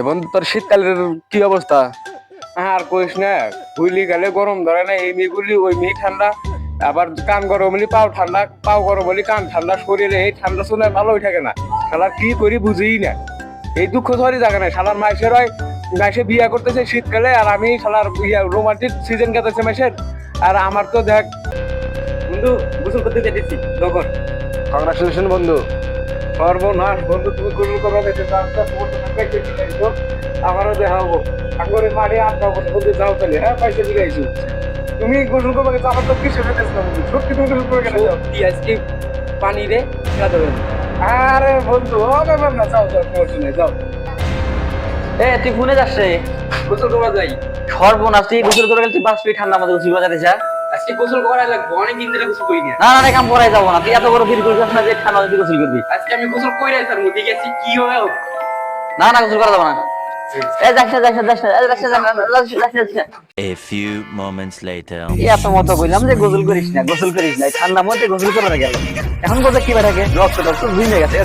এবং তোর শীতকালের কি অবস্থা? আর কইস না হুইলি গেলে গরম ধরে না এই মেয়েগুলি ওই মেয়ে ঠান্ডা। আবার কান গরম হলি পাও ঠান্ডা পাও গরম হলি কান ঠান্ডা শরীরে এই ঠান্ডা শুনে ভালো ভালোই থাকে না। শালার কি করি বুঝিই না। এই দুঃখ ধরে জায়গা না শালার মাইসের হয় মাইসে বিয়া করতেছে শীতকালে আর আমি শালার ইয়া রোমান্টিক সিজন কাটাচ্ছে মাইসের। আর আমার তো দেখ বন্ধু গোসল করতে যেতেছি তখন কংগ্রাচুলেশন বন্ধু। সর্বনাশ বন্ধু তুমি গোসল করবে যেতে আমারও দেখা হব আগরে মারি আটটা বছর বলতে যাও তাহলে হ্যাঁ দিয়ে তুমি গোসল করবে গেছো আমার তো কিছু হইতেছে না বন্ধু সত্যি তুমি করে গেলে যাও আজকে পানি রে খেলা আরে বন্ধু না যাও যাও সমস্যা নেই যাও। এ তুই ফোনে যাস রে। গোসল করবা যাই। সর্বনাশ তুই গোসল করে গেলে তুই বাঁচবি ঠান্ডা মধ্যে গোসল বাজাতে যা। আজকে গোসল করা লাগবে অনেক দিন ধরে গোসল করি না না কাম করাই যাব না। তুই এত বড় ভিড় করিস না যে ঠান্ডা মধ্যে গোসল করবি। আজকে আমি গোসল মধ্যে গেছি কি হয়। না না গোসল করা যাব না। A few moments later. এত মতো বললাম যে গোসল করিস না গোসল করিস না ঠান্ডা মধ্যে গোসল করে গেল এখন গোসল কি থাকে রক্ত টক্ত ধুই গেছে